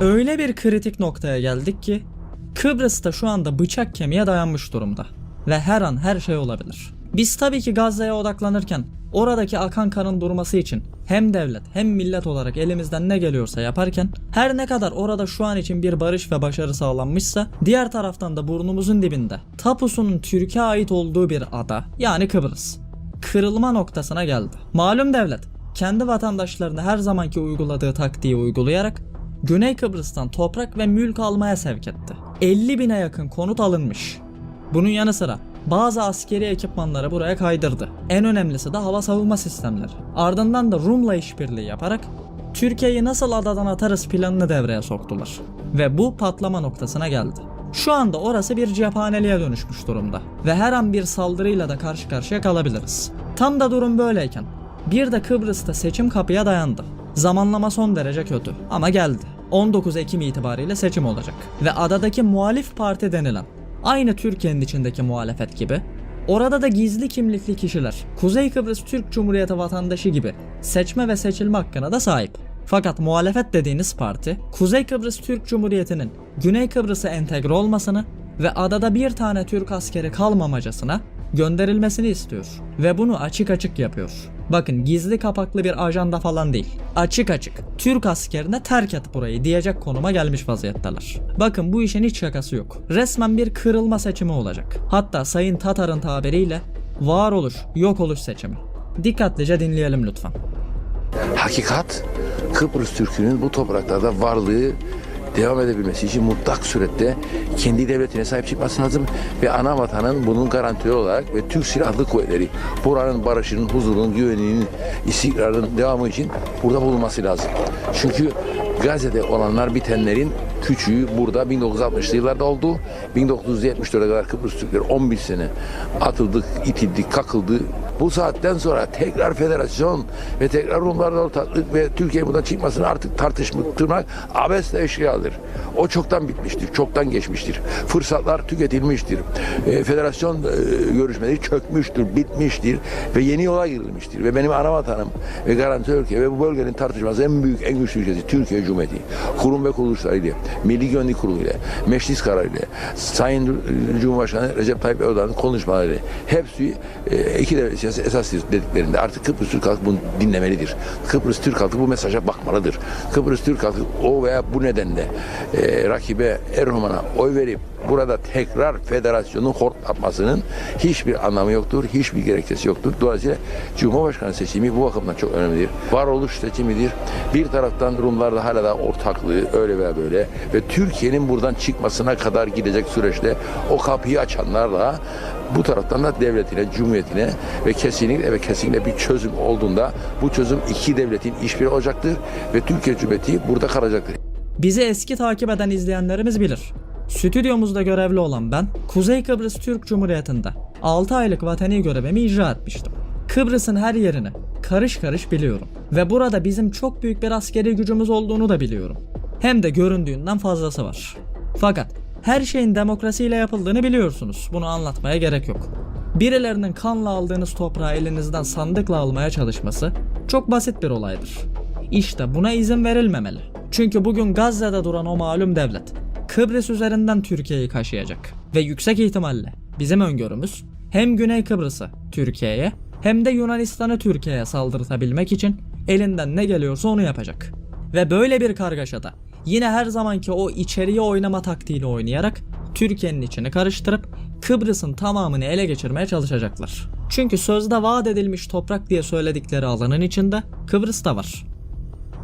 Öyle bir kritik noktaya geldik ki Kıbrıs'ta şu anda bıçak kemiğe dayanmış durumda ve her an her şey olabilir. Biz tabii ki Gazze'ye odaklanırken oradaki akan kanın durması için hem devlet hem millet olarak elimizden ne geliyorsa yaparken her ne kadar orada şu an için bir barış ve başarı sağlanmışsa diğer taraftan da burnumuzun dibinde tapusunun Türkiye ait olduğu bir ada yani Kıbrıs kırılma noktasına geldi. Malum devlet kendi vatandaşlarını her zamanki uyguladığı taktiği uygulayarak Güney Kıbrıs'tan toprak ve mülk almaya sevk etti. 50 bine yakın konut alınmış. Bunun yanı sıra bazı askeri ekipmanları buraya kaydırdı. En önemlisi de hava savunma sistemleri. Ardından da Rum'la işbirliği yaparak Türkiye'yi nasıl adadan atarız planını devreye soktular. Ve bu patlama noktasına geldi. Şu anda orası bir cephaneliğe dönüşmüş durumda ve her an bir saldırıyla da karşı karşıya kalabiliriz. Tam da durum böyleyken bir de Kıbrıs'ta seçim kapıya dayandı. Zamanlama son derece kötü ama geldi. 19 Ekim itibariyle seçim olacak ve adadaki muhalif parti denilen aynı Türkiye'nin içindeki muhalefet gibi Orada da gizli kimlikli kişiler Kuzey Kıbrıs Türk Cumhuriyeti vatandaşı gibi seçme ve seçilme hakkına da sahip. Fakat muhalefet dediğiniz parti Kuzey Kıbrıs Türk Cumhuriyeti'nin Güney Kıbrıs'a entegre olmasını ve adada bir tane Türk askeri kalmamacasına gönderilmesini istiyor ve bunu açık açık yapıyor. Bakın gizli kapaklı bir ajanda falan değil. Açık açık. Türk askerine terk et burayı diyecek konuma gelmiş vaziyetteler. Bakın bu işin hiç şakası yok. Resmen bir kırılma seçimi olacak. Hatta Sayın Tatar'ın tabiriyle varoluş, yok oluş seçimi. Dikkatlice dinleyelim lütfen. Hakikat Kıbrıs Türk'ünün bu topraklarda varlığı devam edebilmesi için mutlak surette kendi devletine sahip çıkması lazım ve ana vatanın bunun garantörü olarak ve Türk Silahlı Kuvvetleri buranın barışının, huzurun, güvenliğinin, istikrarının devamı için burada bulunması lazım. Çünkü Gazze'de olanlar bitenlerin küçüğü burada 1960'lı yıllarda oldu. 1974'e kadar Kıbrıs Türkleri 11 sene atıldık, itildik, kakıldı. Bu saatten sonra tekrar federasyon ve tekrar Rumlarla ortaklık ve Türkiye buradan çıkmasını artık tartışmak abesle eşkıyadır. O çoktan bitmiştir, çoktan geçmiştir. Fırsatlar tüketilmiştir. E, federasyon e, görüşmeleri çökmüştür, bitmiştir ve yeni yola girilmiştir. Ve benim ana vatanım ve garanti ülke ve bu bölgenin tartışması en büyük, en güçlü ülkesi Türkiye Cumhuriyeti. Kurum ve kuruluşlarıyla, Milli Güvenlik Kurulu ile, meclis kararıyla, Sayın Cumhurbaşkanı Recep Tayyip Erdoğan'ın konuşmaları hepsi e, iki devlet siyasi esastır dediklerinde artık Kıbrıs Türk halkı bunu dinlemelidir. Kıbrıs Türk halkı bu mesaja bakmalıdır. Kıbrıs Türk halkı o veya bu nedenle e, rakibe Erdoğan'a oy verip burada tekrar federasyonun hortlatmasının hiçbir anlamı yoktur, hiçbir gerekçesi yoktur. Dolayısıyla Cumhurbaşkanı seçimi bu bakımdan çok önemlidir. Varoluş seçimidir. Bir taraftan Rumlarda hala da ortaklığı öyle veya böyle ve Türkiye'nin buradan çıkmasına kadar gidecek süreçte o kapıyı açanlarla bu taraftan da devletine, cumhuriyetine ve kesinlikle ve kesinlikle bir çözüm olduğunda bu çözüm iki devletin işbirliği olacaktır ve Türkiye Cumhuriyeti burada kalacaktır. Bizi eski takip eden izleyenlerimiz bilir. Stüdyomuzda görevli olan ben, Kuzey Kıbrıs Türk Cumhuriyeti'nde 6 aylık vatani görevimi icra etmiştim. Kıbrıs'ın her yerini karış karış biliyorum. Ve burada bizim çok büyük bir askeri gücümüz olduğunu da biliyorum. Hem de göründüğünden fazlası var. Fakat her şeyin demokrasiyle yapıldığını biliyorsunuz. Bunu anlatmaya gerek yok. Birilerinin kanla aldığınız toprağı elinizden sandıkla almaya çalışması çok basit bir olaydır. İşte buna izin verilmemeli. Çünkü bugün Gazze'de duran o malum devlet Kıbrıs üzerinden Türkiye'yi kaşıyacak. Ve yüksek ihtimalle bizim öngörümüz hem Güney Kıbrıs'ı Türkiye'ye hem de Yunanistan'ı Türkiye'ye saldırtabilmek için elinden ne geliyorsa onu yapacak. Ve böyle bir kargaşada yine her zamanki o içeriye oynama taktiğiyle oynayarak Türkiye'nin içini karıştırıp Kıbrıs'ın tamamını ele geçirmeye çalışacaklar. Çünkü sözde vaat edilmiş toprak diye söyledikleri alanın içinde Kıbrıs da var.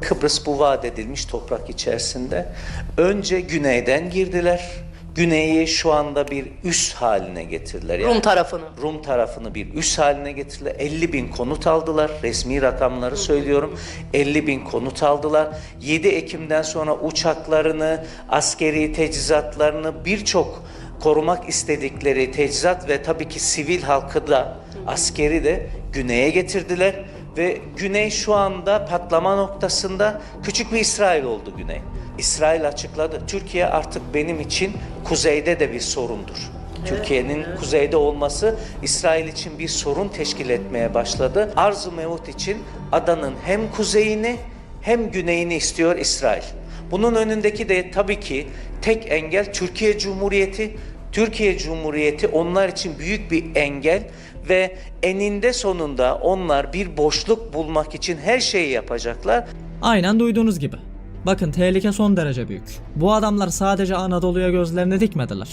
Kıbrıs bu vaat edilmiş toprak içerisinde önce güneyden girdiler. Güneyi şu anda bir üs haline getirdiler. Rum tarafını. Rum tarafını bir üs haline getirdiler. 50 bin konut aldılar. Resmi rakamları söylüyorum. 50 bin konut aldılar. 7 Ekim'den sonra uçaklarını, askeri teçhizatlarını birçok korumak istedikleri teçhizat ve tabii ki sivil halkı da askeri de güneye getirdiler ve Güney şu anda patlama noktasında küçük bir İsrail oldu Güney. İsrail açıkladı. Türkiye artık benim için kuzeyde de bir sorundur. Türkiye'nin kuzeyde olması İsrail için bir sorun teşkil etmeye başladı. Arz-ı Mevut için adanın hem kuzeyini hem güneyini istiyor İsrail. Bunun önündeki de tabii ki tek engel Türkiye Cumhuriyeti. Türkiye Cumhuriyeti onlar için büyük bir engel ve eninde sonunda onlar bir boşluk bulmak için her şeyi yapacaklar. Aynen duyduğunuz gibi. Bakın tehlike son derece büyük. Bu adamlar sadece Anadolu'ya gözlerini dikmediler.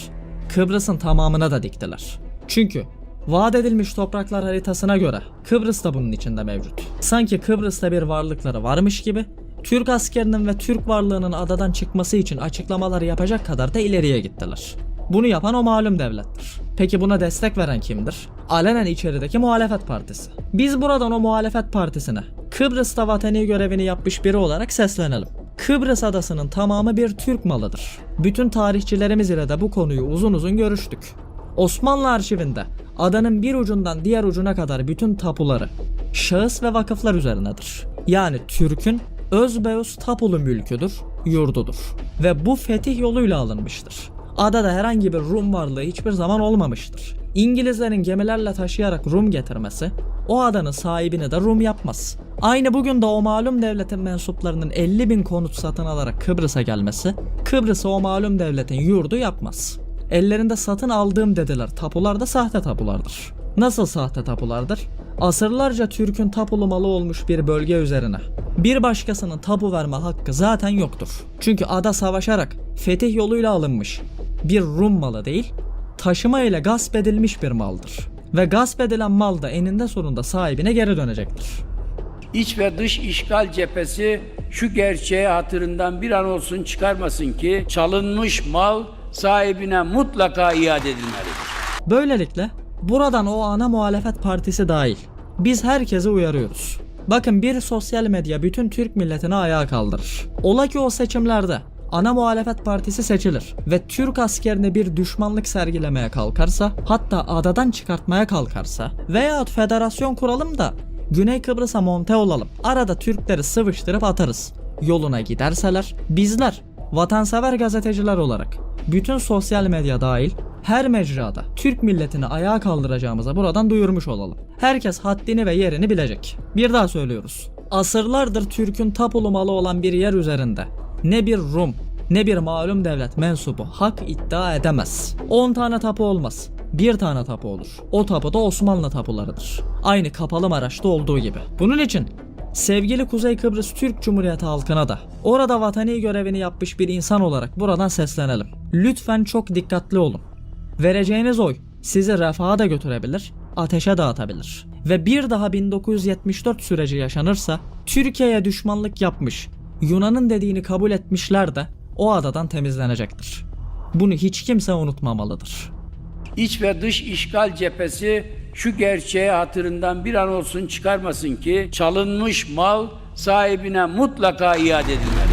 Kıbrıs'ın tamamına da diktiler. Çünkü vaat edilmiş topraklar haritasına göre Kıbrıs da bunun içinde mevcut. Sanki Kıbrıs'ta bir varlıkları varmış gibi Türk askerinin ve Türk varlığının adadan çıkması için açıklamalar yapacak kadar da ileriye gittiler. Bunu yapan o malum devlettir. Peki buna destek veren kimdir? Alenen içerideki muhalefet partisi. Biz buradan o muhalefet partisine Kıbrıs'ta vatani görevini yapmış biri olarak seslenelim. Kıbrıs adasının tamamı bir Türk malıdır. Bütün tarihçilerimiz ile de bu konuyu uzun uzun görüştük. Osmanlı arşivinde adanın bir ucundan diğer ucuna kadar bütün tapuları, şahıs ve vakıflar üzerinedir. Yani Türk'ün özbeöz tapulu mülküdür, yurdudur. Ve bu fetih yoluyla alınmıştır. Adada herhangi bir Rum varlığı hiçbir zaman olmamıştır. İngilizlerin gemilerle taşıyarak Rum getirmesi, o adanın sahibini de Rum yapmaz. Aynı bugün de o malum devletin mensuplarının 50 bin konut satın alarak Kıbrıs'a gelmesi, Kıbrıs'ı o malum devletin yurdu yapmaz. Ellerinde satın aldığım dediler tapular da sahte tapulardır. Nasıl sahte tapulardır? Asırlarca Türk'ün tapulu malı olmuş bir bölge üzerine bir başkasının tapu verme hakkı zaten yoktur. Çünkü ada savaşarak fetih yoluyla alınmış bir Rum malı değil, taşıma ile gasp edilmiş bir maldır. Ve gasp edilen mal da eninde sonunda sahibine geri dönecektir. İç ve dış işgal cephesi şu gerçeği hatırından bir an olsun çıkarmasın ki çalınmış mal sahibine mutlaka iade edilmelidir. Böylelikle buradan o ana muhalefet partisi dahil biz herkese uyarıyoruz. Bakın bir sosyal medya bütün Türk milletini ayağa kaldırır. Ola ki o seçimlerde ana muhalefet partisi seçilir ve Türk askerine bir düşmanlık sergilemeye kalkarsa hatta adadan çıkartmaya kalkarsa veyahut federasyon kuralım da Güney Kıbrıs'a monte olalım. Arada Türkleri sıvıştırıp atarız. Yoluna giderseler bizler vatansever gazeteciler olarak bütün sosyal medya dahil her mecrada Türk milletini ayağa kaldıracağımıza buradan duyurmuş olalım. Herkes haddini ve yerini bilecek. Bir daha söylüyoruz. Asırlardır Türk'ün tapulu malı olan bir yer üzerinde ne bir Rum ne bir malum devlet mensubu hak iddia edemez. 10 tane tapu olmaz. Bir tane tapu olur. O tapu da Osmanlı tapularıdır. Aynı Kapalı Maraş'ta olduğu gibi. Bunun için Sevgili Kuzey Kıbrıs Türk Cumhuriyeti halkına da orada vatani görevini yapmış bir insan olarak buradan seslenelim. Lütfen çok dikkatli olun. Vereceğiniz oy sizi refaha da götürebilir, ateşe de atabilir. Ve bir daha 1974 süreci yaşanırsa Türkiye'ye düşmanlık yapmış, Yunan'ın dediğini kabul etmişler de o adadan temizlenecektir. Bunu hiç kimse unutmamalıdır. İç ve dış işgal cephesi şu gerçeği hatırından bir an olsun çıkarmasın ki çalınmış mal sahibine mutlaka iade edilmelidir.